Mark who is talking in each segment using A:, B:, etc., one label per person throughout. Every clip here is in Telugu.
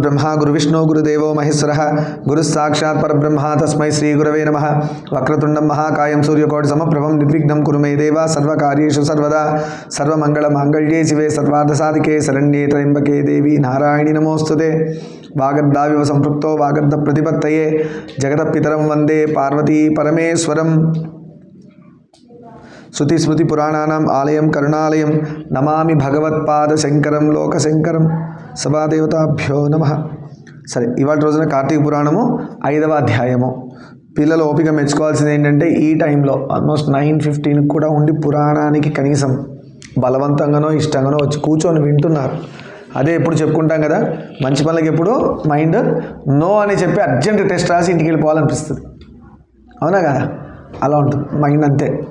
A: బ్రహ్మ గురు విష్ణు గురుదేవో మహేశ్వర. గురుస్సాక్షాత్ పరబ్రహ్మ తస్మై శ్రీ గురవే నమ. వక్రతుండం మహాకాయం సూర్యకోటి సమప్రభం నిర్విఘ్నం కురు మే దేవ సర్వకార్యేషు సర్వదా. సర్వమంగళ మాంగళ్యే శివే సర్వార్థసాధికే శరణ్యే త్రయంబకే దేవి నారాయణి నమోస్తుతే. వాగర్ధావివ సంపృక్తో వాగర్ధ ప్రతిపత్తయే. జగత పితరం వందే పార్వతీ పరమేశ్వరం. శృతి స్మృతి పురాణానాం ఆలయం కరుణాలయం. నమామి భగవత్పాద శంకరం లోకశంకరం. సభాదేవతాభ్యో నమ. సరే ఇవాళ రోజున కార్తీక పురాణము ఐదవ అధ్యాయము. పిల్లలు ఓపిక మెచ్చుకోవాల్సింది ఏంటంటే ఈ టైంలో ఆల్మోస్ట్ నైన్ ఫిఫ్టీన్ కూడా ఉండి పురాణానికి కనీసం బలవంతంగానో ఇష్టంగానో వచ్చి కూర్చొని వింటున్నారు. అదే ఎప్పుడు చెప్పుకుంటాం కదా మంచి పనులకి ఎప్పుడు మైండ్ నో అని చెప్పి అర్జెంట్ టెస్ట్ రాసి ఇంటికి వెళ్ళిపోవాలనిపిస్తుంది. అవునా కదా? అలా ఉంటుంది. మైండ్ అంతే.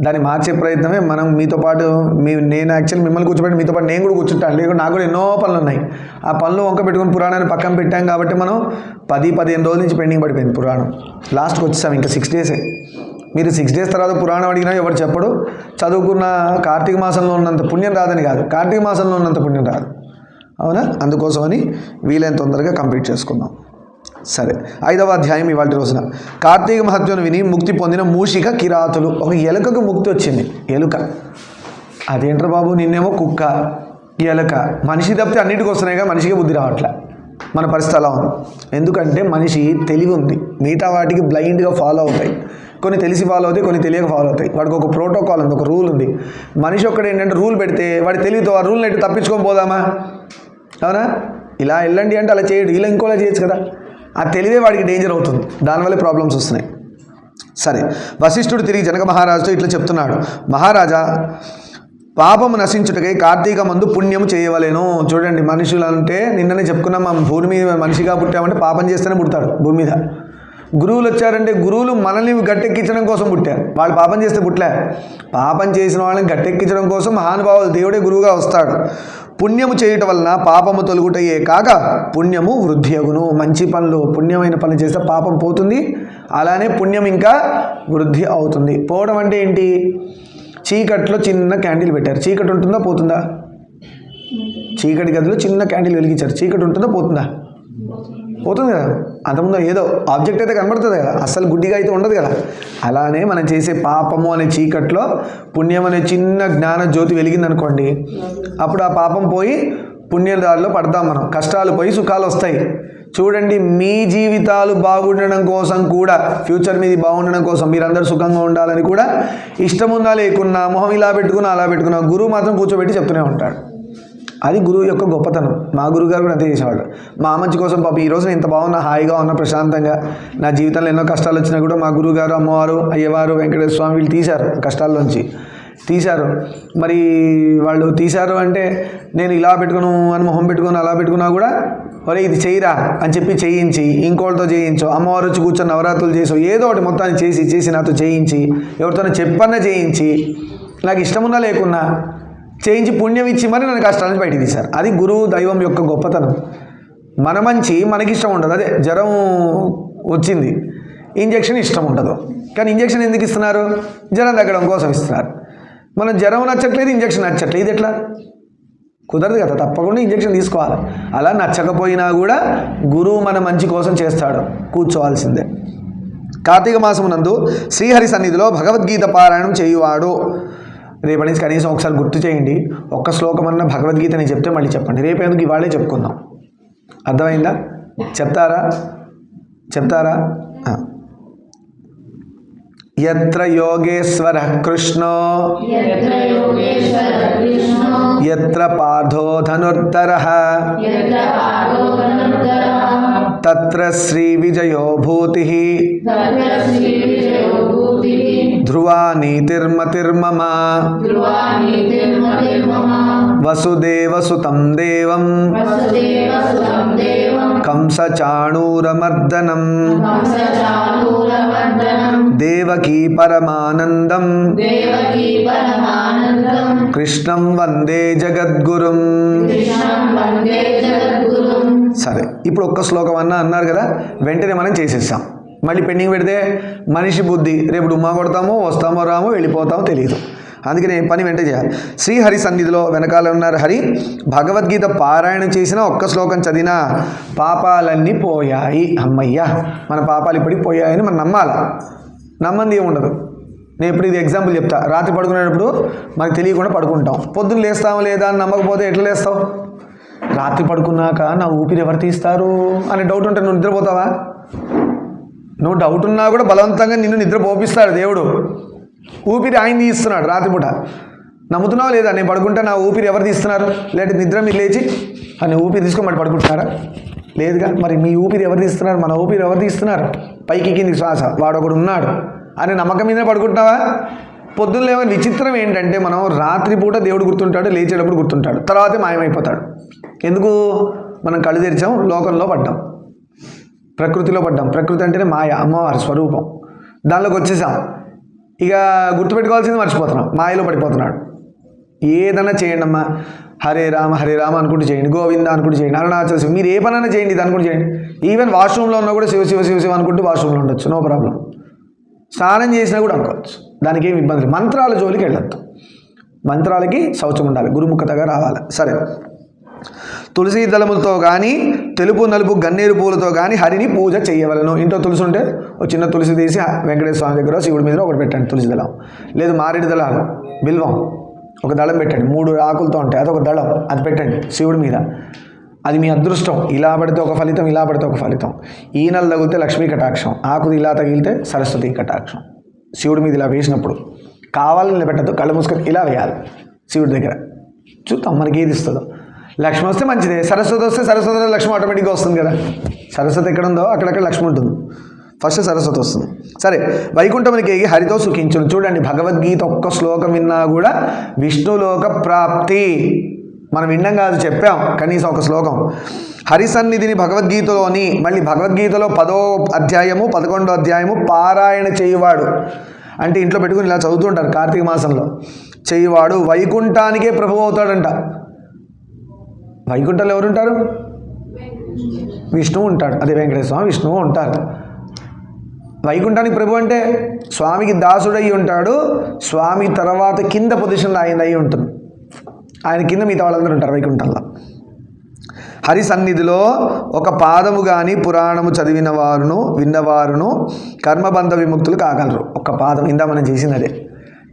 A: దాన్ని మార్చే ప్రయత్నమే మనం మీతో పాటు మీ నేను యాక్చువల్లీ మిమ్మల్ని కూర్చోబెట్టి మీతో పాటు నేను కూడా కూర్చుంటాను లేకుంటే నాకు కూడా ఎన్నో పనులు ఉన్నాయి. ఆ పనులు వంక పెట్టుకుని పురాణాన్ని పక్కన పెట్టాం కాబట్టి మనం పది పదిహేను రోజుల నుంచి పెండింగ్ పడిపోయింది పురాణం. లాస్ట్కి వచ్చేసాం ఇంకా సిక్స్ డేసే మీరు సిక్స్ డేస్ తర్వాత పురాణం అడిగినా ఎవరు చెప్పడు. చదువుకున్న కార్తీక మాసంలో ఉన్నంత పుణ్యం రాదని కాదు. కార్తీక మాసంలో ఉన్నంత పుణ్యం రాదు. అవునా? అందుకోసమని వీలైన తొందరగా కంప్లీట్ చేసుకుందాం. సరే ఐదవ అధ్యాయం ఇవాళ రోజున. కార్తీక మహత్వం విని ముక్తి పొందిన మూషిక కిరాతులు. ఒక ఎలుకకు ముక్తి వచ్చింది. ఎలుక. అదేంట్రా బాబు నిన్నేమో కుక్క ఎలుక. మనిషి తప్పితే అన్నిటికి వస్తున్నాయిగా మనిషికి బుద్ధి రావట్లే. మన పరిస్థితి అలా ఉంది. ఎందుకంటే మనిషి తెలివి ఉంది. మిగతా వాటికి బ్లైండ్గా ఫాలో అవుతాయి. కొన్ని తెలిసి ఫాలో అవుతాయి కొన్ని తెలియక ఫాలో అవుతాయి. వాడికి ఒక ప్రోటోకాల్ ఉంది ఒక రూల్ ఉంది. మనిషి ఒక్కడు ఏంటంటే రూల్ పెడితే వాడి తెలివితో ఆ రూల్ని ఎట్టి తప్పించుకొని పోదామా? అవునా? ఇలా వెళ్ళండి అంటే అలా చేయడు. ఇలా ఇంకోలా చేయొచ్చు కదా. ఆ తెలివే వాడికి డేంజర్ అవుతుంది. దానివల్ల ప్రాబ్లమ్స్ వస్తున్నాయి. సరే. వశిష్ఠుడు తిరిగి జనక మహారాజుతో ఇట్లా చెప్తున్నాడు. మహారాజా పాపము నశించుటకై కార్తీక మందు పుణ్యము చేయవలేను. చూడండి మనుషులు అంటే నిన్ననే చెప్పుకున్నాం మనం భూమి మీద మనిషిగా పుట్టామంటే పాపం చేస్తేనే పుడతాడు భూమి మీద. గురువులు వచ్చారంటే గురువులు మనల్ని గట్టెక్కించడం కోసం పుట్టారు వాళ్ళు పాపం చేస్తే పుట్టలే పాపం చేసిన వాళ్ళని గట్టెక్కించడం కోసం మహానుభావులు దేవుడే గురువుగా వస్తాడు. పుణ్యము చేయటం వలన పాపము తొలుగుటయే కాక పుణ్యము వృద్ధి అగును. మంచి పనులు పుణ్యమైన పనులు చేస్తే పాపం పోతుంది. అలానే పుణ్యం ఇంకా వృద్ధి అవుతుంది. పోవడం అంటే ఏంటి? చీకట్లో చిన్న క్యాండిల్ పెట్టారు. చీకటి ఉంటుందా? పోతుందా? చీకటి గదిలో చిన్న క్యాండిల్ వెలిగించారు. చీకటి ఉంటుందా? పోతుందా. పోతుంది కదా? అంతకుముందు ఏదో ఆబ్జెక్ట్ అయితే కనబడుతుంది కదా? అస్సలు గుడ్డిగా అయితే ఉండదు కదా? అలానే మనం చేసే పాపము అనే చీకట్లో పుణ్యం అనే చిన్న జ్ఞాన జ్యోతి వెలిగిందనుకోండి అప్పుడు ఆ పాపం పోయి పుణ్యదారిలో పడతాం మనం. కష్టాలు పోయి సుఖాలు వస్తాయి. చూడండి మీ జీవితాలు బాగుండడం కోసం కూడా ఫ్యూచర్ మీది బాగుండడం కోసం మీరందరూ సుఖంగా ఉండాలని కూడా ఇష్టం ఉందా లేకున్నా మొహం ఇలా పెట్టుకున్నా అలా పెట్టుకున్నా గురువు మాత్రం కూర్చోబెట్టి చెప్తూనే ఉంటాడు. అది గురువు యొక్క గొప్పతనం. మా గురువుగారు కూడా అంతే చేసేవాడు మా మంచి కోసం పాప ఈ రోజు నేను ఇంత బాగున్నా హాయిగా ఉన్నా ప్రశాంతంగా. నా జీవితంలో ఎన్నో కష్టాలు వచ్చినా కూడా మా గురువుగారు అమ్మవారు అయ్యవారు వెంకటేశ్వర స్వామి వీళ్ళు తీశారు కష్టాల్లోంచి. తీశారు. మరి వాళ్ళు తీశారు అంటే నేను ఇలా పెట్టుకును అని మొహం పెట్టుకుని అలా పెట్టుకున్నా కూడా ఒరే ఇది చెయ్యరా అని చెప్పి చేయించి ఇంకోళ్ళతో చేయించు అమ్మవారు వచ్చి కూర్చొని నవరాత్రులు చేసు ఏదో ఒకటి మొత్తాన్ని చేసి చేసి నాతో చేయించి ఎవరితోనో చెప్పన్నా చేయించి నాకు ఇష్టమున్నా లేకున్నా చేయించి పుణ్యం ఇచ్చి మరి నన్ను కష్టాల నుంచి బయటికి తీశారు. అది గురువు దైవం యొక్క గొప్పతనం. మన మంచి మనకి ఇష్టం ఉండదు. అదే జ్వరం వచ్చింది. ఇంజెక్షన్ ఇష్టం ఉండదు. కానీ ఇంజక్షన్ ఎందుకు ఇస్తున్నారు? జ్వరం తగ్గడం కోసం ఇస్తున్నారు. మనం జ్వరం నచ్చట్లేదు ఇంజక్షన్ నచ్చట్లేదు. ఇది ఎట్లా? కుదరదు కదా. తప్పకుండా ఇంజక్షన్ తీసుకోవాలి. అలా నచ్చకపోయినా కూడా గురువు మన మంచి కోసం చేస్తాడు. కూర్చోవాల్సిందే. కార్తీక మాసమునందు శ్రీహరి సన్నిధిలో భగవద్గీత పారాయణం చేయువాడు. రేపటి నుంచి కనీసం ఒకసారి గుర్తు చేయండి ఒక్క శ్లోకమన్న భగవద్గీత నేను చెప్తే మళ్ళీ చెప్పండి రేపు ఎందుకు ఇవాళే చెప్పుకుందాం అర్థమైందా చెప్తారా చెప్తారా ఆ. ఎత్ర యోగేశ్వర కృష్ణో
B: यत्र योगेश्वर कृष्णो
A: ఎత్ర పార్థో ధనుర్ధర
B: यत्र पादो धनुर्धरः
A: తత్ర శ్రీ విజయో భూతి
B: तत्र श्रीविजयो भूतिः
A: ధ్రువా నీతిర్మతిర్మమ? వసుదేవసుతం దేవం. కంసచాణూరమర్దనం. దేవకీ పరమానందం. కృష్ణం వందే జగద్గురుం. సరే ఇప్పుడు ఒక్క శ్లోకం అన్న అన్నారు కదా వెంటనే మనం చేసేస్తాం. మళ్ళీ పెండింగ్ పెడితే మనిషి బుద్ధి రేపు డుమ్మా కొడతామో వస్తామో రామో వెళ్ళిపోతామో తెలియదు. అందుకనే పని వెంట చేయాలి. శ్రీహరి సన్నిధిలో వెనకాల ఉన్నారు హరి భగవద్గీత పారాయణ చేసిన ఒక్క శ్లోకం చదివినా పాపాలన్నీ పోయాయి అమ్మయ్యా. మన పాపాలు ఇప్పటికి పోయాయని మనం నమ్మాలి? నమ్మంది ఏముండదు. నేను ఇప్పుడు ఇది ఎగ్జాంపుల్ చెప్తా. రాత్రి పడుకునేటప్పుడు మనకు తెలియకుండా పడుకుంటాం. పొద్దున్న లేస్తామా లేదా అని నమ్మకపోతే ఎట్లా లేస్తావు? రాత్రి పడుకున్నాక నా ఊపిరి ఎవరు తీస్తారు? అనే డౌట్ ఉంటే నువ్వు నిద్రపోతావా? నువ్వు డౌట్ ఉన్నా కూడా బలవంతంగా నిన్ను నిద్ర పోపిస్తాడు దేవుడు. ఊపిరి ఆయన తీస్తున్నాడు రాత్రిపూట. నమ్ముతున్నావు లేదా? నేను పడుకుంటే నా ఊపిరి ఎవరు తీస్తున్నారు? లేదా నిద్ర మీరు లేచి అని ఊపిరి తీసుకొని మరి పడుకుంటున్నారా? లేదుగా. మరి మీ ఊపిరి ఎవరు తీస్తున్నారు? మన ఊపిరి ఎవరు తీస్తున్నారు? పైకి కింది శ్వాస. వాడొకడు ఉన్నాడు. అని నమ్మకం మీదనే పడుకుంటున్నావా? పొద్దున్న లేవని విచిత్రం ఏంటంటే మనం రాత్రిపూట దేవుడు గుర్తుంటాడు లేచేటప్పుడు గుర్తుంటాడు. తర్వాతే మాయమైపోతాడు. ఎందుకు? మనం కళ్ళు తెరిచాం లోకంలో పడ్డాం. ప్రకృతిలో పడ్డాం. ప్రకృతి అంటేనే మాయ అమ్మవారి స్వరూపం. దానిలోకి వచ్చేసాం. ఇక గుర్తుపెట్టుకోవాల్సింది మర్చిపోతున్నాం. మాయలో పడిపోతున్నాడు. ఏదైనా చేయండి అమ్మా. హరే రామ హరే రామ అనుకుంటూ చేయండి. గోవింద అనుకుంటూ చేయండి. అరుణాచల శివ మీరు ఏ పనైనా చేయండి ఇది అనుకుంటూ చేయండి. ఈవెన్ వాష్రూమ్లో ఉన్నా కూడా శివ శివ శివ శివ అనుకుంటూ వాష్రూమ్లో ఉండొచ్చు. నో ప్రాబ్లం స్నానం చేసినా కూడా అనుకోవచ్చు. దానికి ఏమి ఇబ్బంది లేదు. మంత్రాల జోలికి వెళ్ళొద్దు. మంత్రాలకి శౌచం ఉండాలి. గురుముఖతగా రావాలి. సరే. తులసి దళములతో కానీ తెలుపు నలుపు గన్నేరు పూలతో కానీ హరిని పూజ చేయవలను. ఇంట్లో తులసి ఉంటే ఒక చిన్న తులసి తీసి వెంకటేశ్వర స్వామి దగ్గర శివుడి మీద ఒకటి పెట్టండి తులసి దళం. లేదు మారేడు దళాలు బిల్వం ఒక దళం పెట్టండి. మూడు ఆకులతో ఉంటాయి అదొక దళం అది పెట్టండి శివుడి మీద. అది మీ అదృష్టం. ఇలా పడితే ఒక ఫలితం ఇలా పడితే ఒక ఫలితం. ఈ నెల తగిలితే లక్ష్మీ కటాక్షం ఆకుది ఇలా తగిలితే సరస్వతి కటాక్షం. శివుడి మీద ఇలా వేసినప్పుడు కావాలని పెట్టద్దు కళ్ళు మూసుకొని ఇలా వేయాలి శివుడి దగ్గర. చూద్దాం మనకి ఏది ఇస్తుందో. లక్ష్మి వస్తే మంచిదే. సరస్వతి వస్తే సరస్వతి లక్ష్మి ఆటోమేటిక్గా వస్తుంది కదా. సరస్వతి ఎక్కడ ఉందో అక్కడక్కడ లక్ష్మి ఉంటుంది. ఫస్ట్ సరస్వతి వస్తుంది. సరే వైకుంఠమునికి హరితో సుఖించును. చూడండి భగవద్గీత ఒక్క శ్లోకం విన్నా కూడా విష్ణులోక ప్రాప్తి. మనం విన్నాం కాదు చెప్పాం. కనీసం ఒక శ్లోకం. హరి సన్నిధిని భగవద్గీతలోని మళ్ళీ భగవద్గీతలో పదో అధ్యాయము పదకొండో అధ్యాయము పారాయణ చేయువాడు. అంటే ఇంట్లో పెట్టుకుని ఇలా చదువుతుంటారు కార్తీక మాసంలో. చేయువాడు వైకుంఠానికే ప్రభు అవుతాడంట. వైకుంఠంలో ఎవరు ఉంటారు విష్ణువు ఉంటాడు. అదే వెంకటేశ్వర స్వామి విష్ణువు ఉంటారు. వైకుంఠానికి ప్రభు అంటే స్వామికి దాసుడై ఉంటాడు. స్వామి తర్వాత కింద పొజిషన్లో ఆయన అయి ఉంటుంది. ఆయన కింద మిగతా వాళ్ళందరూ ఉంటారు వైకుంఠంలో హరి సన్నిధిలో ఒక పాదము కానీ పురాణము చదివిన వారును విన్నవారును కర్మబంధ విముక్తులు కాగలరు. ఒక పాదం ఇందా మనం చేసినదే.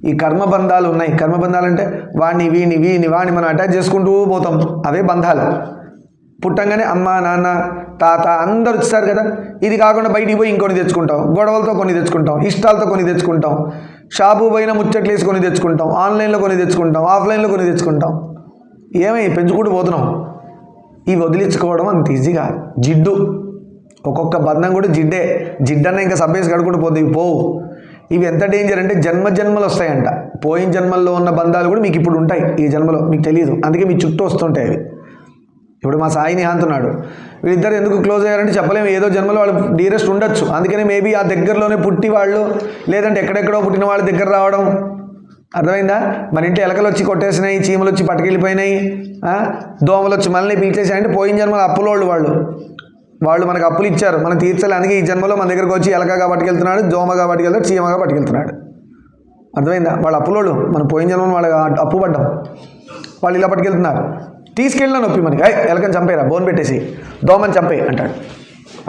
A: ఈ కర్మబంధాలు ఉన్నాయి. కర్మబంధాలు అంటే వాడిని వీని వీని వాడిని మనం అటాచ్ చేసుకుంటూ పోతాం. అవే బంధాలు. పుట్టంగానే అమ్మ నాన్న తాత అందరు వచ్చేసారు కదా. ఇది కాకుండా బయటికి పోయి ఇంకొని తెచ్చుకుంటాం. గొడవలతో కొన్ని తెచ్చుకుంటాం. ఇష్టాలతో కొని తెచ్చుకుంటాం. షాపు పోయిన ముచ్చట్లు వేసి కొని తెచ్చుకుంటాం. ఆన్లైన్లో కొన్ని తెచ్చుకుంటాం. ఆఫ్లైన్లో కొన్ని తెచ్చుకుంటాం. ఏమై పెంచుకుంటూ పోతున్నాం. ఇవి వదిలించుకోవడం అంత ఈజీగా జిడ్డు. ఒక్కొక్క బంధం కూడా జిడ్డే. జిడ్డన్న ఇంకా సబ్బేసి కడుకుంటూ పోతే ఇవి పోవు. ఇవి ఎంత డేంజర్ అంటే జన్మ జన్మలు వస్తాయంట. పోయిన జన్మల్లో ఉన్న బంధాలు కూడా మీకు ఇప్పుడు ఉంటాయి ఈ జన్మలో మీకు తెలియదు అందుకే మీ చుట్టూ వస్తుంటాయి అవి. ఇప్పుడు మా సాయి నిహాంత్ ఉన్నాడు వీళ్ళిద్దరు ఎందుకు క్లోజ్ అయ్యారంటే చెప్పలేము ఏదో జన్మలో వాళ్ళు డీరెస్ట్ ఉండొచ్చు. అందుకనే మేబీ ఆ దగ్గరలోనే పుట్టి వాళ్ళు లేదంటే ఎక్కడెక్కడో పుట్టిన వాళ్ళ దగ్గర రావడం. అర్థమైందా? మన ఇంటి ఎలకలు వచ్చి కొట్టేసినాయి చీమలు వచ్చి పట్టుకెళ్ళిపోయినాయి దోమలు వచ్చి మనల్ని పీల్చేసాయి అంటే పోయిన జన్మలు అప్పులోళ్ళు వాళ్ళు. వాళ్ళు మనకు అప్పులు ఇచ్చారు. మనం తీర్చాలి. అందుకే ఈ జన్మలో మన దగ్గరకు వచ్చి ఎలకగా పట్టుకెళ్తున్నాడు దోమగా పట్టుకెళ్తాడు చీమగా పట్టుకెళ్తున్నాడు. అర్థమైందా? వాళ్ళు అప్పులోళ్ళు. మనం పోయిన జన్మలో వాళ్ళ అప్పు పడ్డాం. వాళ్ళు ఇలా పట్టుకెళ్తున్నారు. తీసుకెళ్ళిన నొప్పి మనకి. అయ్యి ఎలకని చంపేరా బోన్ పెట్టేసి. దోమని చంపే అంటాడు.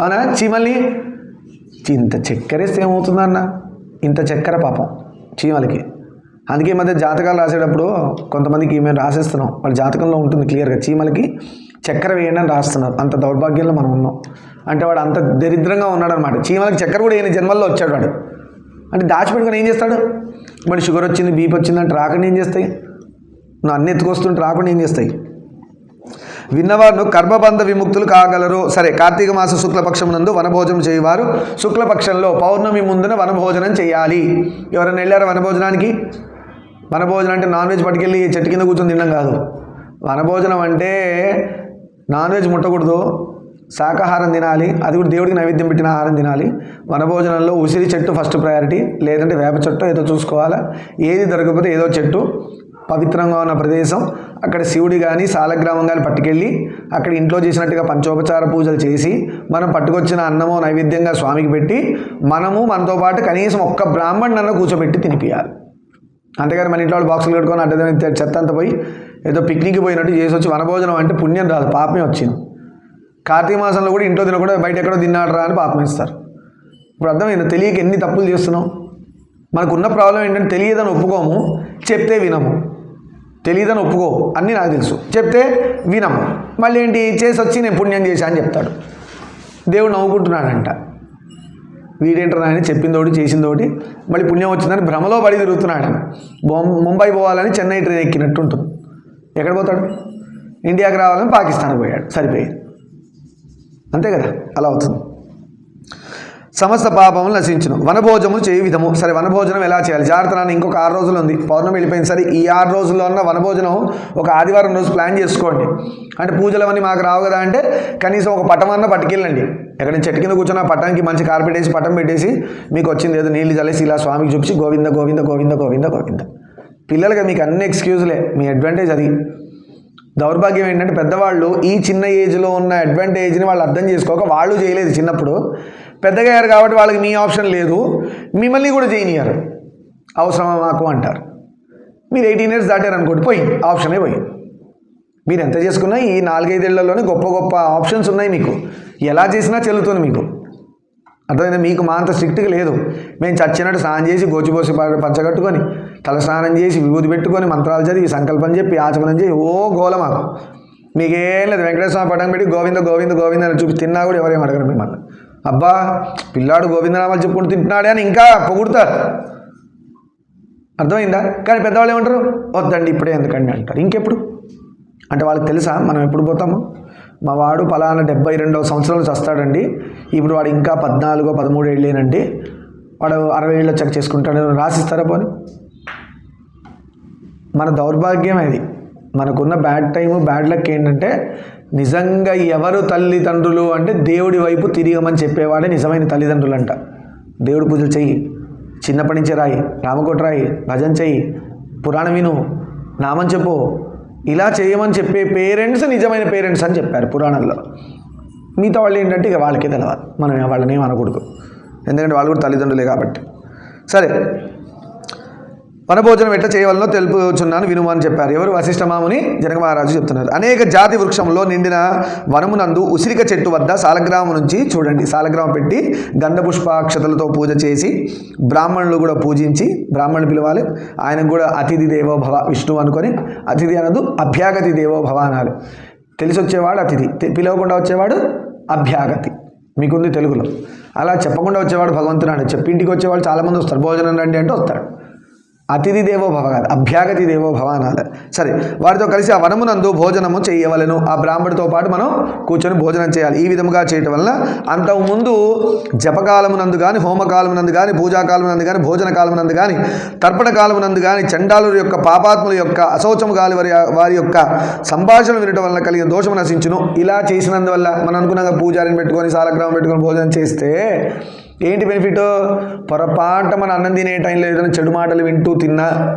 A: అవునా? చీమల్ని ఇంత చక్కెర వేస్తే ఏమవుతుందన్న? ఇంత చక్కెర పాపం చీమలకి. అందుకే ఈ మధ్య జాతకాలు రాసేటప్పుడు కొంతమందికి మేము రాసేస్తున్నాం. వాళ్ళ జాతకంలో ఉంటుంది క్లియర్గా. చీమలకి చక్కెర వేయండి అని రాస్తున్నారు. అంత దౌర్భాగ్యంలో మనం ఉన్నాం. అంటే వాడు అంత దరిద్రంగా ఉన్నాడు అనమాట చీమలకి చక్కెర కూడా ఏని జన్మల్లో వచ్చాడు వాడు. అంటే దాచిపెట్టుకొని ఏం చేస్తాడు? మరి షుగర్ వచ్చింది బీపీ వచ్చింది అంటే రాకుండా ఏం చేస్తాయి? నువ్వు అన్ని ఎత్తుకొస్తుంటే రాకుండా ఏం చేస్తాయి? విన్నవారు కర్మబంధ విముక్తులు కాగలరు. సరే కార్తీక మాస శుక్లపక్షం నందు వనభోజనం చేయవారు. శుక్లపక్షంలో పౌర్ణమి ముందున వనభోజనం చేయాలి. ఎవరైనా వెళ్ళారా వనభోజనానికి? వనభోజనం అంటే నాన్ వెజ్ పట్టుకెళ్ళి చెట్టు కింద కూర్చొని తినడం కాదు. వనభోజనం అంటే నాన్ వెజ్ ముట్టకూడదు శాకాహారం తినాలి అది కూడా దేవుడికి నైవేద్యం పెట్టిన ఆహారం తినాలి. వనభోజనంలో ఉసిరి చెట్టు ఫస్ట్ ప్రయారిటీ లేదంటే వేప చెట్టు ఏదో చూసుకోవాలా. ఏది దొరకకపోతే ఏదో చెట్టు పవిత్రంగా ఉన్న ప్రదేశం. అక్కడ శివుడి కానీ సాలగ్రామం కానీ పట్టుకెళ్ళి అక్కడ ఇంట్లో చేసినట్టుగా పంచోపచార పూజలు చేసి మనం పట్టుకొచ్చిన అన్నమో నైవేద్యంగా స్వామికి పెట్టి మనము మనతో పాటు కనీసం ఒక్క బ్రాహ్మణ్ అన్న కూర్చోబెట్టి తినిపియాలి. అంతేగాని మన ఇంట్లో వాళ్ళు బాక్సులు కట్టుకొని అడ్డదని చెత్త అంతా పోయి ఏదో పిక్నిక్ పోయినట్టు చేసి వచ్చి వనభోజనం అంటే పుణ్యం రాదు పాపమే వచ్చింది. కార్తీక మాసంలో కూడా ఇంట్లో తినకుండా బయట ఎక్కడో తిన్నాడరా అని పాపం ఇస్తారు ఇప్పుడు అర్థమైంది? తెలియక ఎన్ని తప్పులు చేస్తున్నాం? మనకున్న ప్రాబ్లం ఏంటంటే తెలియదని ఒప్పుకోము చెప్తే వినము. తెలియదని ఒప్పుకో అన్నీ నాకు తెలుసు. చెప్తే వినము. మళ్ళీ ఏంటి చేసి వచ్చి నేను పుణ్యం చేశా అని చెప్తాడు. దేవుడు నవ్వుకుంటున్నాడంట. వీడేంటారు ఆయన చెప్పిందోటి చేసిందోటి మళ్ళీ పుణ్యం వచ్చిందని భ్రమలో పడి తిరుగుతున్నాడు. బొం- ముంబై పోవాలని చెన్నై ట్రైన్ ఎక్కినట్టు ఉంటుంది ఎక్కడ పోతాడు? ఇండియాకి రావాలని పాకిస్తాన్కి పోయాడు. సరిపోయింది. అంతే కదా? అలా అవుతుంది. సమస్త పాపములు నశించును. వనభోజము చేయ విధము. సరే వనభోజనం ఎలా చేయాలి? జాగ్రత్త నాన్న ఇంకొక ఆరు రోజులు ఉంది. పౌర్ణమి వెళ్ళిపోయింది. సరే ఈ ఆరు రోజుల్లో ఉన్న వనభోజనం ఒక ఆదివారం రోజు ప్లాన్ చేసుకోండి. అంటే పూజలు అవన్నీ మాకు రావు కదా అంటే కనీసం ఒక పట్టమన్నా పట్టుకెళ్ళండి. ఎక్కడ చెట్టు కింద కూర్చొని ఆ మంచి కార్పెట్ వేసి పట్టం పెట్టేసి మీకు వచ్చింది ఏదో నీళ్ళు చల్లేసి ఇలా స్వామికి చూపించి గోవింద గోవింద గోవింద గోవింద గోవింద. పిల్లలకి మీకు అన్ని ఎక్స్క్యూజ్లే మీ అడ్వాంటేజ్ అది. దౌర్భాగ్యం ఏంటంటే పెద్దవాళ్ళు ఈ చిన్న ఏజ్లో ఉన్న అడ్వాంటేజ్ని వాళ్ళు అర్థం చేసుకోక వాళ్ళు చేయలేదు చిన్నప్పుడు. పెద్దగా అయ్యారు కాబట్టి వాళ్ళకి మీ ఆప్షన్ లేదు. మిమ్మల్ని కూడా చేయనియారు. అవసరమా మాకు అంటారు. మీరు ఎయిటీన్ ఇయర్స్ దాటారు అనుకోండి పోయింది ఆప్షనే పోయింది మీరు ఎంత చేసుకున్నా ఈ నాలుగైదేళ్ళలోనే గొప్ప గొప్ప ఆప్షన్స్ ఉన్నాయి మీకు. ఎలా చేసినా చెల్లుతుంది మీకు. అర్థమైంది? మీకు మా అంత స్ట్రిక్ట్గా లేదు. మేము చచ్చినట్టు స్నానం చేసి గోచిపోసి ప- పంచగట్టుకొని తల స్నానం చేసి విభూతి పెట్టుకొని మంత్రాలు చదివి సంకల్పం చెప్పి ఆచమనం చేసి ఓ గోల మాకు. మీకేం లేదు. వెంకటేశ్వర పటం పెట్టి గోవింద గోవింద గోవింద అని చూపి తిన్నా కూడా ఎవరేం అడగరు మిమ్మల్ని. అబ్బా పిల్లాడు గోవిందనామాలు చెప్పుకుంటూ తింటున్నాడే అని ఇంకా పొగుడుతారు. అర్థమైందా? కానీ పెద్దవాళ్ళు ఏమంటారు? వద్దండి ఇప్పుడే ఎందుకండి అంటారు. ఇంకెప్పుడు? అంటే వాళ్ళకి తెలుసా? మనం ఎప్పుడు పోతాము? మా వాడు పలానా డెబ్బై రెండవ సంవత్సరంలో చస్తాడండి. ఇప్పుడు వాడు ఇంకా పద్నాలుగో పదమూడు ఏళ్ళేనండి. వాడు అరవై ఏళ్ళు చెక్ చేసుకుంటాడు. రాసిస్తారా పోని? మన దౌర్భాగ్యం అది. మనకున్న బ్యాడ్ టైం బ్యాడ్ లక్ ఏంటంటే నిజంగా ఎవరు తల్లిదండ్రులు అంటే దేవుడి వైపు తిరిగమని చెప్పేవాడే నిజమైన తల్లిదండ్రులు అంట దేవుడి పూజలు చెయ్యి. చిన్నప్పటి నుంచి రాయి. రామకోట రాయి. భజన చెయ్యి. పురాణం విను. నామం చెప్పు. ఇలా చేయమని చెప్పే పేరెంట్స్ నిజమైన పేరెంట్స్ అని చెప్పారు పురాణంలో. మిగతా వాళ్ళు ఏంటంటే ఇక వాళ్ళకే తెలవాలి. మనం వాళ్ళని ఏమనకూడదు ఎందుకంటే వాళ్ళు కూడా తల్లిదండ్రులే కాబట్టి. సరే వనభోజనం ఎట్లా చేయవలనో తెలుపుచున్నాను వినుము అని చెప్పారు. ఎవరు? వశిష్ఠమాముని జనక మహారాజు చెప్తున్నారు. అనేక జాతి వృక్షంలో నిండిన వనమునందు ఉసిరిక చెట్టు వద్ద సాలగ్రామం నుంచి చూడండి సాలగ్రామం పెట్టి గంధపుష్పాక్షతలతో పూజ చేసి బ్రాహ్మణులు కూడా పూజించి బ్రాహ్మణులు పిలవాలి. ఆయనకు కూడా అతిథి దేవో భవ విష్ణువు అనుకొని అతిథి అనదు అభ్యాగతి దేవో భవ అనాలి. తెలిసి వచ్చేవాడు అతిథి. తె- పిలవకుండా వచ్చేవాడు అభ్యాగతి. మీకుంది తెలుగులో. అలా చెప్పకుండా వచ్చేవాడు భగవంతుడు చెప్పి ఇంటికి వచ్చేవాడు చాలామంది వస్తారు. భోజనం రండి అంటే వస్తాడు. అతిథి దేవో భవ కాదు అభ్యాగతి దేవో భవ అనాలి సరే వారితో కలిసి ఆ వనమునందు భోజనము చేయవలెను. ఆ బ్రాహ్మడితో పాటు మనం కూర్చొని భోజనం చేయాలి. ఈ విధముగా చేయటం వల్ల అంతకుముందు జపకాలమునందు కానీ హోమకాలమునందు కానీ పూజాకాలమునందు కానీ భోజన కాలమునందు కానీ తర్పణ కాలమునందు కానీ చండాలుల యొక్క పాపాత్ముల యొక్క అశౌచము గాలి వారి వారి యొక్క సంభాషణ వినటం వలన కలిగిన దోషము నశించును. ఇలా చేసినందువల్ల మనం అనుకున్నాక పూజారిని పెట్టుకొని సాలగ్రామం పెట్టుకొని భోజనం చేస్తే ఏంటి బెనిఫిట్ పొరపాట మన అన్నం తినే టైంలో ఏదైనా చెడు మాటలు వింటూ తిన్నా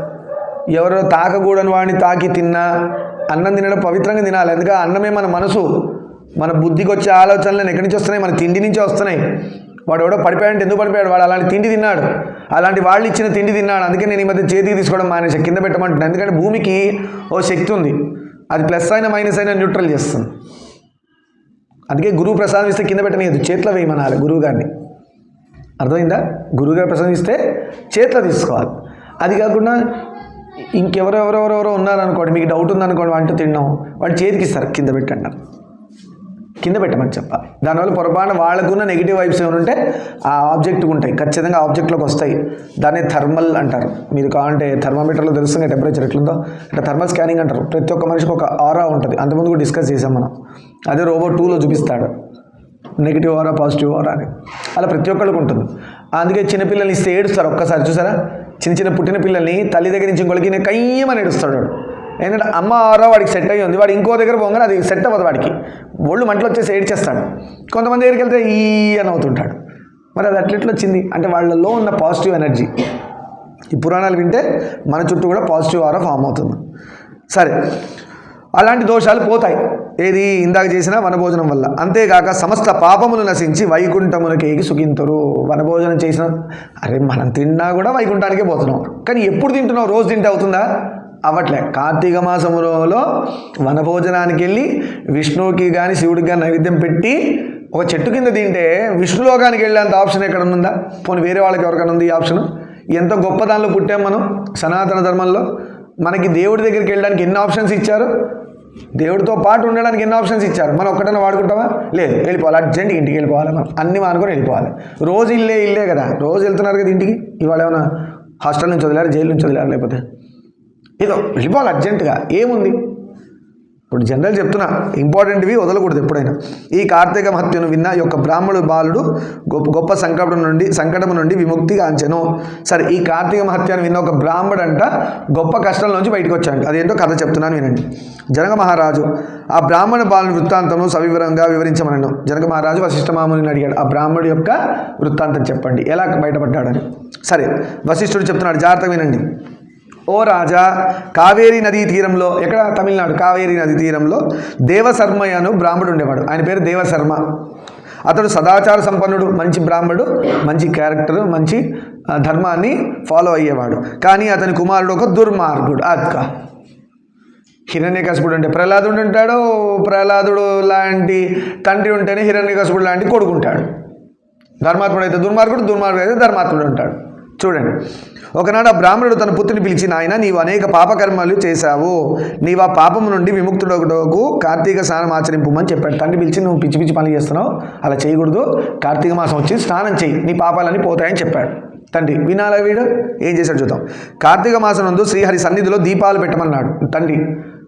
A: ఎవరో తాకకూడని వాడిని తాకి తిన్నా అన్నం తినడం పవిత్రంగా తినాలి. ఎందుకంటే అన్నమే మన మనసు. మన బుద్ధికి వచ్చే ఆలోచనలు ఎక్కడి నుంచి వస్తున్నాయి? మన తిండి నుంచి వస్తున్నాయి. వాడు ఎవడో పడిపోయాడంటే ఎందుకు పడిపోయాడు? వాడు అలాంటి తిండి తిన్నాడు. అలాంటి వాళ్ళు ఇచ్చిన తిండి తిన్నాడు. అందుకే నేను ఈ మధ్య చేతికి తీసుకోవడం మానేసి. కింద పెట్టమంటున్నాను ఎందుకంటే భూమికి ఓ శక్తి ఉంది. అది ప్లస్ అయినా మైనస్ అయినా న్యూట్రల్ చేస్తుంది. అందుకే గురువు ప్రసాదం ఇస్తే కింద పెట్టనీయదు. చేతిలో వేయమనాలి గురువు గారిని. అర్థమైందా? గురువుగారు ప్రసంగిస్తే చేతిలో తీసుకోవాలి. అది కాకుండా ఇంకెవరెవరెవరెవరో ఉన్నారనుకోండి మీకు డౌట్ ఉందనుకోండి వంట తిన్నాం వాళ్ళు చేతికి ఇస్తారు కింద పెట్టండి. కింద పెట్టమని చెప్పాలి దానివల్ల పొరపాటున వాళ్ళకున్న నెగిటివ్ వైబ్స్ ఏమైనా ఉంటే ఆ ఆబ్జెక్ట్ ఉంటాయి. ఖచ్చితంగా ఆబ్జెక్ట్లోకి వస్తాయి. దాన్ని థర్మల్ అంటారు. మీరు కావాలంటే థర్మామీటర్లో తెలుస్తుంది టెంపరేచర్ ఎట్లుందో అంటే థర్మల్ స్కానింగ్ అంటారు. ప్రతి ఒక్క మనిషికి ఒక ఆరా ఉంటుంది. అంతకుముందు కూడా డిస్కస్ చేసాం మనం. అదే రోబో టూలో చూపిస్తాడు. నెగిటివ్ ఆరా పాజిటివ్ ఆరా అని. అలా ప్రతి ఒక్కరికి ఉంటుంది. అందుకే చిన్నపిల్లల్ని ఇస్తే ఏడుస్తారు ఒక్కసారి చూసారా? చిన్న చిన్న పుట్టిన పిల్లల్ని తల్లి దగ్గర నుంచి ఇంకొకరికి నేను కయ్యమని ఏడుస్తాడు వాడు. ఎందుకంటే అమ్మ ఆరా వాడికి సెట్ అయ్యి ఉంది. వాడు ఇంకో దగ్గర పోగానే అది సెట్ అవ్వదు వాడికి. ఒళ్ళు మంటలు వచ్చేసి ఏడ్చేస్తాడు. కొంతమంది దగ్గరికి వెళ్తే ఈ అని అవుతుంటాడు. మరి అది అట్లెట్లు వచ్చింది? అంటే వాళ్ళలో ఉన్న పాజిటివ్ ఎనర్జీ. ఈ పురాణాలు వింటే మన చుట్టూ కూడా పాజిటివ్ ఆరా ఫామ్ అవుతుంది. సరే. అలాంటి దోషాలు పోతాయి. ఏది ఇందాక చేసిన వనభోజనం వల్ల. అంతేగాక సమస్త పాపములు నశించి వైకుంఠములకేకి సుఖింతరు వనభోజనం చేసిన అరే మనం తిన్నా కూడా వైకుంఠానికే పోతున్నాం. కానీ ఎప్పుడు తింటున్నావు? రోజు తింటే అవుతుందా? అవ్వట్లే. కార్తీక మాసములో వనభోజనానికి వెళ్ళి విష్ణువుకి కానీ శివుడికి కానీ నైవేద్యం పెట్టి ఒక చెట్టు కింద తింటే విష్ణులోకానికి వెళ్ళేంత ఆప్షన్ ఎక్కడ ఉందా? పోనీ వేరే వాళ్ళకి ఎవరికైనా ఉంది ఈ ఆప్షన్? ఎంత గొప్ప దానిలో పుట్టాం మనం సనాతన ధర్మంలో? మనకి దేవుడి దగ్గరికి వెళ్ళడానికి ఎన్ని ఆప్షన్స్ ఇచ్చారు? దేవుడితో పాటు ఉండడానికి ఎన్ని ఆప్షన్స్ ఇచ్చారు? మనం ఒక్కటైనా వాడుకుంటామా? లేదు. వెళ్ళిపోవాలి. అర్జెంట్గా ఇంటికి వెళ్ళిపోవాలి మనం. అన్ని మానుకొని వెళ్ళిపోవాలి. రోజు ఇల్లే ఇల్లే కదా. రోజు వెళ్తున్నారు కదా ఇంటికి? ఇవాళ ఏమైనా హాస్టల్ నుంచి వదిలేరు? జైలు నుంచి వదిలేరు? లేకపోతే? ఏదో వెళ్ళిపోవాలి అర్జెంటుగా. ఏముంది? ఇప్పుడు జనరల్ చెప్తున్నా ఇంపార్టెంట్వి వదలకూడదు ఎప్పుడైనా. ఈ కార్తీక మహత్యను విన్న యొక్క బ్రాహ్మణుడు బాలుడు గొప్ప గొప్ప సంకటం నుండి సంకటం నుండి విముక్తి కాంచెను సరే ఈ కార్తీక మహత్యాన్ని విన్న ఒక బ్రాహ్మడు అంట గొప్ప కష్టం నుంచి బయటకు వచ్చాడు అదేంటో కథ చెప్తున్నాను వినండి. జనక మహారాజు ఆ బ్రాహ్మణ బాలుని వృత్తాంతము సవివరంగా వివరించమనను. జనక మహారాజు వశిష్ఠ అడిగాడు. ఆ బ్రాహ్మడు యొక్క వృత్తాంతం చెప్పండి. ఎలా బయటపడ్డాడని. సరే వశిష్ఠుడు చెప్తున్నాడు జాగ్రత్త వినండి. ఓ రాజా కావేరీ నదీ తీరంలో ఎక్కడ? తమిళనాడు కావేరీ నదీ తీరంలో దేవశర్మయ్య అను బ్రాహ్మడు ఉండేవాడు. ఆయన పేరు దేవశర్మ. అతడు సదాచార సంపన్నుడు మంచి బ్రాహ్మడు మంచి క్యారెక్టర్ మంచి ధర్మాన్ని ఫాలో అయ్యేవాడు. కానీ అతని కుమారుడు ఒక దుర్మార్గుడు అక్క. హిరణ్యకశిపుడు అంటే ప్రహ్లాదుడు ఉంటాడు ప్రహ్లాదుడు లాంటి తండ్రి ఉంటేనే హిరణ్యకశిపుడు లాంటి కొడుకు ఉంటాడు. ధర్మాత్ముడు అయితే దుర్మార్గుడు దుర్మార్గుడు అయితే ధర్మాత్ముడు ఉంటాడు. చూడండి. ఒకనాడు ఆ బ్రాహ్మణుడు తన పుత్రుని పిలిచి నాయన నీవు అనేక పాపకర్మలు చేశావు. నీవు ఆ పాపం నుండి విముక్తుడొకటకు కార్తీక స్నానం ఆచరింపుమని చెప్పాడు. తండ్రి పిలిచి నువ్వు పిచ్చి పిచ్చి పనులు చేస్తున్నావు. అలా చేయకూడదు. కార్తీక మాసం వచ్చి స్నానం చేయి నీ పాపాలన్నీ పోతాయని చెప్పాడు. తండ్రి వినాలా వీడు? ఏం చేశాడు చూద్దాం. కార్తీక మాసం నందు శ్రీహరి సన్నిధిలో దీపాలు పెట్టమన్నాడు తండ్రి.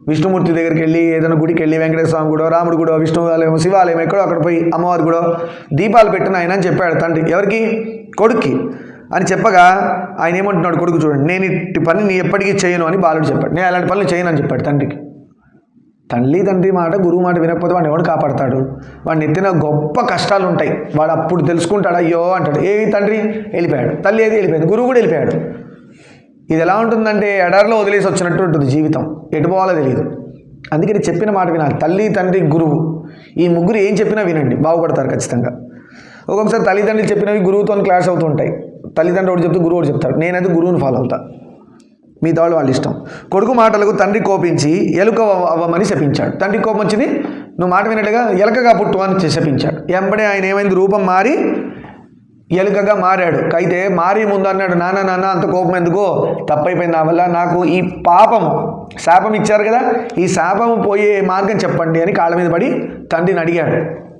A: విష్ణుమూర్తి దగ్గరికి వెళ్ళి ఏదైనా గుడికి వెళ్ళి వెంకటేశ్వర స్వామి గుడో రాముడు గుడో విష్ణు ఆలయం శివాలయం ఎక్కడో అక్కడ పోయి అమ్మవారి గుడో దీపాలు పెట్టిన ఆయన అని చెప్పాడు తండ్రి. ఎవరికి? కొడుక్కి. అని చెప్పగా ఆయన ఏమంటున్నాడు కొడుకు చూడండి నేను ఇట్టి పని నీ ఎప్పటికీ చేయను అని బాలుడు చెప్పాడు. నేను అలాంటి పనులు చేయను అని చెప్పాడు తండ్రికి. తల్లి తండ్రి మాట గురువు మాట వినకపోతే వాడిని ఎవడు కాపాడతాడు? వాడిని ఎత్తిన గొప్ప కష్టాలు ఉంటాయి. వాడు అప్పుడు తెలుసుకుంటాడు అయ్యో అంటాడు. ఏ తండ్రి? వెళ్ళిపోయాడు. తల్లి ఏది వెళ్ళిపోయింది? గురువు కూడా వెళ్ళిపోయాడు. ఇది ఎలా ఉంటుందంటే ఎడారిలో వదిలేసి వచ్చినట్టు ఉంటుంది జీవితం. ఎటు పోవాలో తెలియదు. అందుకే నేను చెప్పిన మాట వినాలి. తల్లి తండ్రి గురువు. ఈ ముగ్గురు ఏం చెప్పినా వినండి. బాగుపడతారు ఖచ్చితంగా. ఒక్కొక్కసారి తల్లిదండ్రులు చెప్పినవి గురువుతో క్లాష్ అవుతుంటాయి తల్లిదండ్రులు ఒకటి చెప్తే గురువు ఒకటి చెప్తారు. నేనైతే గురువుని ఫాలో అవుతా. మిగతా వాళ్ళు వాళ్ళ ఇష్టం. కొడుకు మాటలకు తండ్రి కోపించి ఎలుక అవ్వమని శపించాడు. తండ్రి కోపం వచ్చింది నువ్వు మాట వినట్టుగా ఎలకగా పుట్టు అని శపించాడు. ఎంబడే ఆయన ఏమైంది? రూపం మారి ఎలుకగా మారాడు. అయితే మారి ముందు అన్నాడు. నాన్న నాన్న అంత కోపం ఎందుకో? తప్పైపోయింది నా వల్ల. నాకు ఈ పాపము శాపం ఇచ్చారు కదా ఈ శాపము పోయే మార్గం చెప్పండి అని కాళ్ళ మీద పడి తండ్రిని అడిగాడు.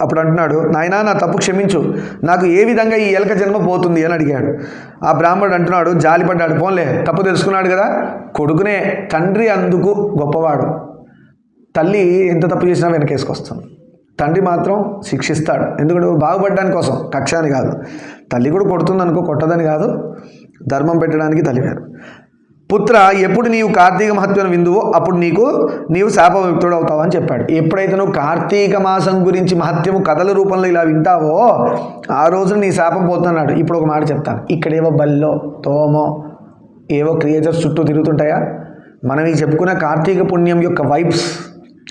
A: అప్పుడు అంటున్నాడు నాయనా నా తప్పు క్షమించు. నాకు ఏ విధంగా ఈ ఎలక జన్మ పోతుంది? అని అడిగాడు. ఆ బ్రాహ్మణుడు అంటున్నాడు జాలిపడ్డాడు పోన్లే. తప్పు తెలుసుకున్నాడు కదా? కొడుకునే తండ్రి అందుకు గొప్పవాడు. తల్లి ఎంత తప్పు చేసినా వెనకేసుకొస్తుంది. తండ్రి మాత్రం శిక్షిస్తాడు. ఎందుకంటే బాగుపడడాని కోసం కక్ష అని కాదు. తల్లి కూడా కొడుతుంది అనుకో కొట్టదని కాదు. ధర్మం పెట్టడానికి తల్లి వేరు. పుత్ర ఎప్పుడు నీవు కార్తీక మహత్వం విందువో అప్పుడు నీకు నీవు శాపవిక్తుడు అవుతావు అని చెప్పాడు. ఎప్పుడైతే నువ్వు కార్తీక మాసం గురించి మహత్యము కథల రూపంలో ఇలా వింటావో ఆ రోజు నీ శాపం పోతున్నాడు. ఇప్పుడు ఒక మాట చెప్తాను. ఇక్కడేవో బల్లో తోమో ఏవో క్రియేచర్స్ చుట్టూ తిరుగుతుంటాయా? మనం ఈ చెప్పుకున్న కార్తీక పుణ్యం యొక్క వైబ్స్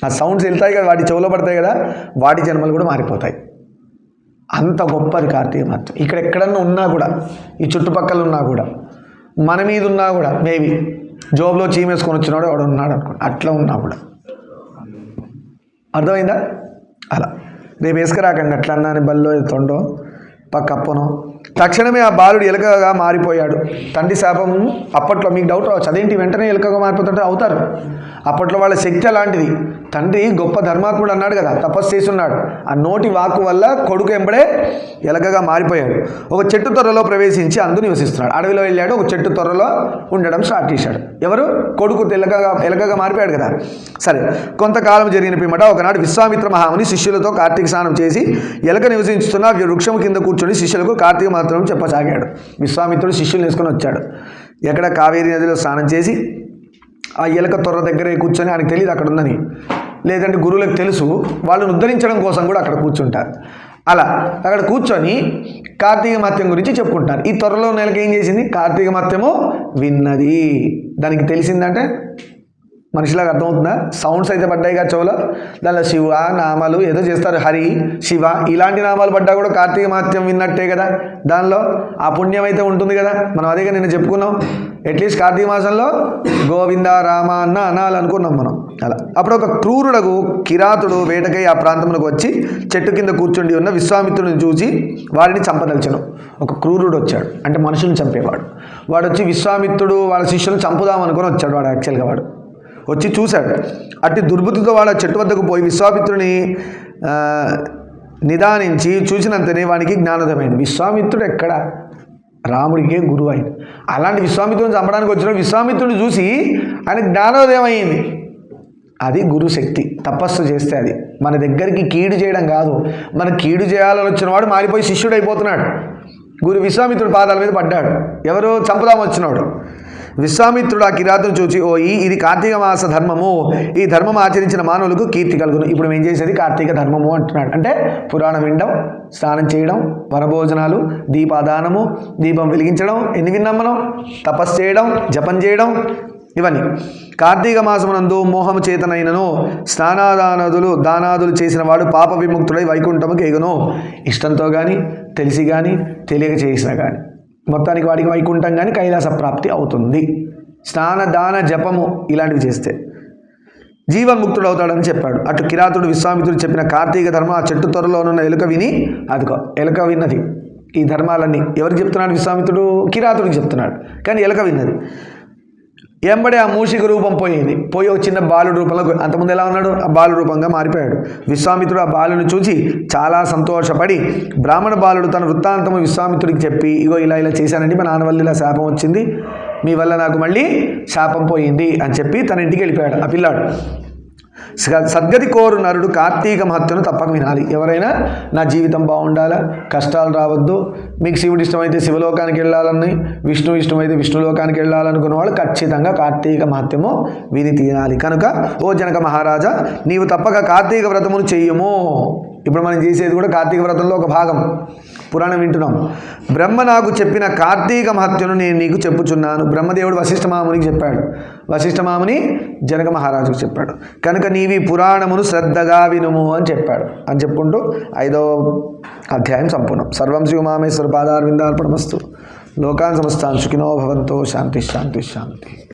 A: ఆ సౌండ్స్ వెళ్తాయి కదా వాటి చెవులో పడతాయి కదా వాటి జన్మలు కూడా మారిపోతాయి. అంత గొప్పది కార్తీక మహత్వం. ఇక్కడ ఎక్కడన్నా ఉన్నా కూడా ఈ చుట్టుపక్కల ఉన్నా కూడా మన మీద ఉన్నా కూడా మేబీ జోబులో చీమేసుకొని వచ్చినాడు వాడు ఉన్నాడు అనుకో అట్లా ఉన్నా కూడా. అర్థమైందా? అలా. రేపు వేసుకురాకండి అట్లా అన్నాను బల్లో తొండో. పక్కప్పను. తక్షణమే ఆ బాలుడు ఎలుకగా మారిపోయాడు. తండ్రి శాపం అప్పట్లో మీకు డౌట్ రావచ్చు. అదేంటి? వెంటనే ఎలుకగా మారిపోతుంటే అవుతారు. అప్పట్లో వాళ్ళ శక్తి అలాంటిది. తండ్రి గొప్ప ధర్మాత్ముడు అన్నాడు కదా తపస్సు చేస్తున్నాడు. ఆ నోటి వాక్కు వల్ల కొడుకు ఎంబడే ఎలకగా మారిపోయాడు. ఒక చెట్టు త్వరలో ప్రవేశించి అందు నివసిస్తున్నాడు. అడవిలో వెళ్ళాడు ఒక చెట్టు త్వరలో ఉండడం స్టార్ట్ చేశాడు. ఎవరు? కొడుకు ఎలకగా ఎలకగా మారిపోయాడు కదా. సరే కొంతకాలం జరిగిన పిమ్మట ఒకనాడు విశ్వామిత్ర మహాముని శిష్యులతో కార్తీక స్నానం చేసి ఎలక నివసిస్తున్న వృక్షం కింద కూర్చొని శిష్యులకు కార్తీక మాత్రం చెప్పసాగాడు. విశ్వామిత్రుడు శిష్యులు వేసుకొని వచ్చాడు. ఎక్కడ కావేరీ నదిలో స్నానం చేసి ఆ ఎలక తొర్ర దగ్గరే కూర్చొని ఆయనకు తెలియదు అక్కడ ఉందని. లేదంటే గురువులకు తెలుసు వాళ్ళని ఉద్ధరించడం కోసం కూడా అక్కడ కూర్చుంటారు. అలా అక్కడ కూర్చొని కార్తీక మత్యం గురించి చెప్పుకుంటారు. ఈ త్వరలో నెలకి ఏం చేసింది? కార్తీక మత్యము విన్నది. దానికి తెలిసిందంటే మనిషిలాగా అర్థమవుతుందా? సౌండ్స్ అయితే పడ్డాయి కదా చెవులో. దానిలో శివ నామాలు ఏదో చేస్తారు. హరి శివ ఇలాంటి నామాలు పడ్డా కూడా కార్తీక మహత్యం విన్నట్టే కదా? దానిలో ఆ పుణ్యం అయితే ఉంటుంది కదా? మనం అదేగా నిన్న చెప్పుకున్నాం. అట్లీస్ట్ కార్తీక మాసంలో గోవింద రామ అన్న అనాలనుకున్నాం మనం. అలా. అప్పుడు ఒక క్రూరుడకు కిరాతుడు వేటకై ఆ ప్రాంతంలోకి వచ్చి చెట్టు కింద కూర్చుండి ఉన్న విశ్వామిత్రుడిని చూసి వాడిని చంపదలిచను. ఒక క్రూరుడు వచ్చాడు. అంటే మనుషుల్ని చంపేవాడు. వాడు వచ్చి విశ్వామిత్రుడు వాళ్ళ శిష్యులను చంపుదాం అనుకొని వచ్చాడు వాడు యాక్చువల్గా వాడు. వచ్చి చూశాడు. అట్టి దుర్బుద్ధితో వాళ్ళ చెట్టు వద్దకు పోయి విశ్వామిత్రుని నిదానించి చూసినంతనే వానికి జ్ఞానోదయమైంది. విశ్వామిత్రుడు ఎక్కడ? రాముడికే గురువు అయింది అలాంటి విశ్వామిత్రుని చంపడానికి వచ్చిన విశ్వామిత్రుడిని చూసి ఆయన జ్ఞానోదయం అయింది అది గురుశక్తి. తపస్సు చేస్తే అది. మన దగ్గరికి కీడు చేయడం కాదు. మన కీడు చేయాలని వచ్చిన వాడు మారిపోయి శిష్యుడు అయిపోతున్నాడు గురు విశ్వామిత్రుడు పాదాల మీద పడ్డాడు. ఎవరు చంపుదాం వచ్చినాడు. విశ్వామిత్రుడు ఆ కిరాతును చూచి ఓ ఈ ఇది కార్తీక మాస ధర్మము. ఈ ధర్మం ఆచరించిన మానవులకు కీర్తి కలుగును. ఇప్పుడు మేము చేసేది కార్తీక ధర్మము అంటున్నాడు. అంటే పురాణం వినడం స్నానం చేయడం వనభోజనాలు దీపాదానము దీపం వెలిగించడం ఎన్ని విన్నాం మనం? తపస్సు చేయడం జపం చేయడం ఇవన్నీ. కార్తీక మాసమునందు మోహము చేతనైనను స్నానాదానదులు దానాదులు చేసిన వాడు పాప విముక్తుడై వైకుంఠముకి ఎగును ఇష్టంతో కానీ తెలిసి కానీ తెలియక చేసినా కానీ మొత్తానికి వాడికి వైకుంఠం కానీ కైలాస ప్రాప్తి అవుతుంది. స్నాన దాన జపము ఇలాంటివి చేస్తే జీవన్ముక్తుడు అవుతాడని చెప్పాడు. అటు కిరాతుడు విశ్వామిత్రుడు చెప్పిన కార్తీక ధర్మం ఆ చెట్టు త్వరలోనున్న ఎలుక విని అదిగో ఎలుక విన్నది. ఈ ధర్మాలన్నీ ఎవరికి చెప్తున్నాడు విశ్వామిత్రుడు? కిరాతుడికి చెప్తున్నాడు. కానీ ఎలుక విన్నది. ఎంబడే ఆ మూషిక రూపం పోయింది. పోయి ఒక చిన్న బాలుడు రూపంలో అంతకుముందు ఎలా ఉన్నాడు? ఆ బాలు రూపంగా మారిపోయాడు. విశ్వామిత్రుడు ఆ బాలుని చూసి చాలా సంతోషపడి బ్రాహ్మణ బాలుడు తన వృత్తాంతము విశ్వామిత్రుడికి చెప్పి ఇగో ఇలా ఇలా చేశానండి మా నాన్న వల్ల ఇలా శాపం వచ్చింది. మీ వల్ల నాకు మళ్ళీ శాపం పోయింది అని చెప్పి తన ఇంటికి వెళ్ళిపోయాడు ఆ పిల్లాడు. సద్గతి కోరు నరుడు కార్తీక మహత్యను తప్పక వినాలి. ఎవరైనా నా జీవితం బాగుండాలా? కష్టాలు రావద్దు. మీకు శివుడు ఇష్టమైతే శివలోకానికి వెళ్ళాలని విష్ణు ఇష్టమైతే విష్ణులోకానికి వెళ్ళాలనుకున్న వాళ్ళు ఖచ్చితంగా కార్తీక మహత్యము విని తీరాలి. కనుక ఓ జనక మహారాజా నీవు తప్పక కార్తీక వ్రతమును చెయ్యము. ఇప్పుడు మనం చేసేది కూడా కార్తీక వ్రతంలో ఒక భాగం. పురాణం వింటున్నాం. బ్రహ్మ నాకు చెప్పిన కార్తీక మహత్యను నేను నీకు చెప్పుచున్నాను. బ్రహ్మదేవుడు వశిష్ఠ మామునికి చెప్పాడు. వశిష్ఠ మాముని జనక మహారాజుకు చెప్పాడు. కనుక నీవి పురాణమును శ్రద్ధగా వినుము అని చెప్పాడు. అని చెప్పుకుంటూ ఐదవ అధ్యాయం సంపూర్ణం. సర్వం శివమామేశ్వర పాదారవిందార్పణమస్తు. లోకాన్ సమస్తాన్ సుఖినో భవంతో శాంతి శాంతి శాంతి.